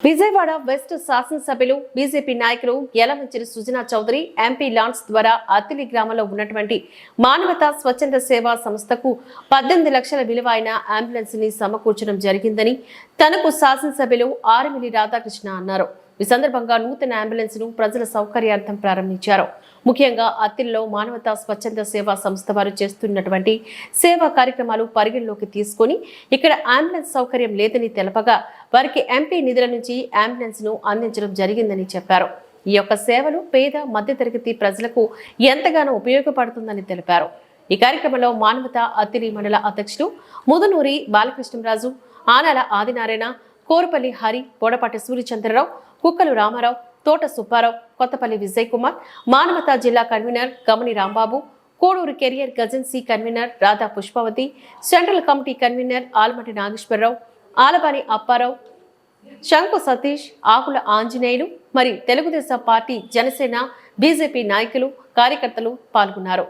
Vijayawada west శాసనసభ్యులు BJP నాయకులు Yalamanchili Sujana Chowdary MP lance ద్వారా అత్తిలి గ్రామంలో ఉన్నటువంటి మానవతా స్వచ్ఛంద సేవా సంస్థకు పద్దెనిమిది లక్షల విలువ అయిన అంబులెన్స్ని సమకూర్చడం జరిగిందని తనకు శాసనసభ్యులు ఆరుమిలి రాధాకృష్ణ అన్నారు. ఈ సందర్భంగా నూతన అంబులెన్స్ను ప్రజల సౌకర్యార్థం ప్రారంభించారు. ముఖ్యంగా అత్తిల్లో మానవతా స్వచ్ఛంద సేవా సంస్థ వారు చేస్తున్నటువంటి సేవా కార్యక్రమాలు పరిగణలోకి తీసుకొని ఇక్కడ అంబులెన్స్ సౌకర్యం లేదని తెలపగా వారికి ఎంపీ నిధుల నుంచి అంబులెన్స్ను అందించడం జరిగిందని చెప్పారు. ఈ యొక్క సేవలు పేద మధ్యతరగతి ప్రజలకు ఎంతగానో ఉపయోగపడుతుందని తెలిపారు. ఈ కార్యక్రమంలో మానవతా అత్తిలి మండల అధ్యక్షుడు ముదునూరి బాలకృష్ణరాజు ఆనాల ఆదినారాయణ కోరుపల్లి హరి బోడపాటి సూర్యచంద్రరావు కుక్కలు రామారావు తోట సుబ్బారావు కొత్తపల్లి విజయ్ కుమార్ మానవతా జిల్లా convener Gamani Rambabu Koduru career గజెన్సీ convener Radha Pushpavathi central committee convener ఆల్మటి Nageswararao Alabani Apparao Shanku Satish ఆకుల ఆంజనేయులు మరియు తెలుగుదేశం పార్టీ జనసేన బీజేపీ నాయకులు కార్యకర్తలు పాల్గొన్నారు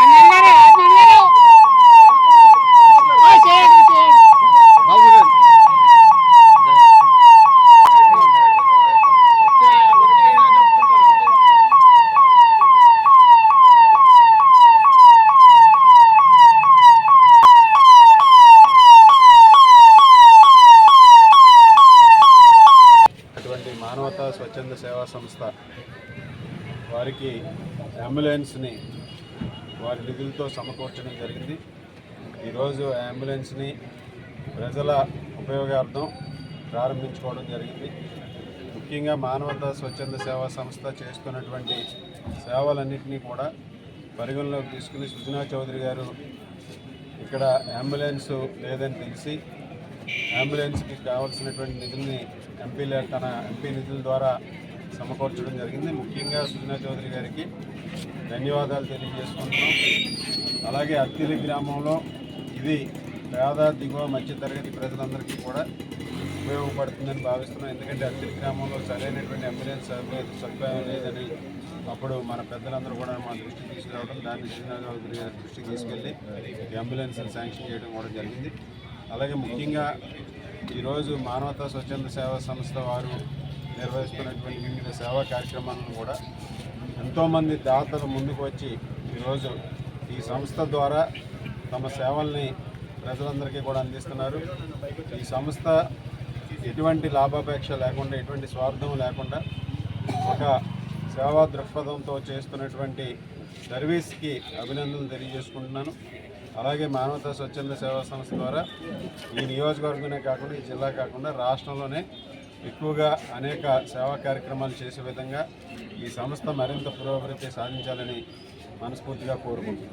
అన్నగారు అన్నగారు ఓ చేయండి చేయండి అటువంటి మానవతా స్వచ్ఛంద సేవా సంస్థ. వారికి అంబులెన్స్ని వారి నిధులతో సమకూర్చడం జరిగింది. ఈరోజు ఆ అంబులెన్స్ని ప్రజల ఉపయోగార్థం ప్రారంభించుకోవడం జరిగింది. ముఖ్యంగా మానవతా స్వచ్ఛంద సేవా సంస్థ చేస్తున్నటువంటి సేవలన్నింటినీ కూడా పరిగణలోకి తీసుకుని సుజనా చౌదరి గారు ఇక్కడ అంబులెన్స్ లేదని తెలిసి అంబులెన్స్కి కావాల్సినటువంటి నిధుల్ని ఎంపీల తన ఎంపీ నిధుల ద్వారా సమకూర్చడం జరిగింది. ముఖ్యంగా సుజనా చౌదరి గారికి ధన్యవాదాలు తెలియజేసుకుంటున్నాం. అలాగే అత్తిలి గ్రామంలో ఇది పేద దిగువ మధ్యతరగతి ప్రజలందరికీ కూడా ఉపయోగపడుతుందని భావిస్తున్నాం. ఎందుకంటే అత్తిలి గ్రామంలో సరైనటువంటి అంబులెన్స్ సదుపాయం సదుపాయం లేదని అప్పుడు మన పెద్దలందరూ కూడా మా దృష్టికి తీసుకురావడం దాన్ని సుజనా చౌదరి గారి దృష్టికి తీసుకెళ్ళి ఈ అంబులెన్స్ శాంక్షన్ చేయడం కూడా జరిగింది. అలాగే ముఖ్యంగా ఈరోజు మానవతా స్వచ్ఛంద సేవా సంస్థ వారు నిర్వహిస్తున్నటువంటి వివిధ సేవా కార్యక్రమాలను కూడా ఎంతోమంది దాతలు ముందుకు వచ్చి ఈరోజు ఈ సంస్థ ద్వారా తమ సేవల్ని ప్రజలందరికీ కూడా అందిస్తున్నారు. ఈ సంస్థ ఎటువంటి లాభాపేక్ష లేకుండా ఎటువంటి స్వార్థం లేకుండా ఒక సేవా దృక్పథంతో చేస్తున్నటువంటి సర్వీస్కి అభినందనలు తెలియజేసుకుంటున్నాను. అలాగే మానవతా స్వచ్ఛంద సేవా సంస్థ ద్వారా ఈ నియోజకవర్గమే కాకుండా ఈ జిల్లా కాకుండా రాష్ట్రంలోనే ఎక్కువగా అనేక సేవా కార్యక్రమాలు చేసే విధంగా ఈ సంస్థ మరింత పురోభివృద్ధి సాధించాలని మనస్ఫూర్తిగా కోరుకుంటున్నాను.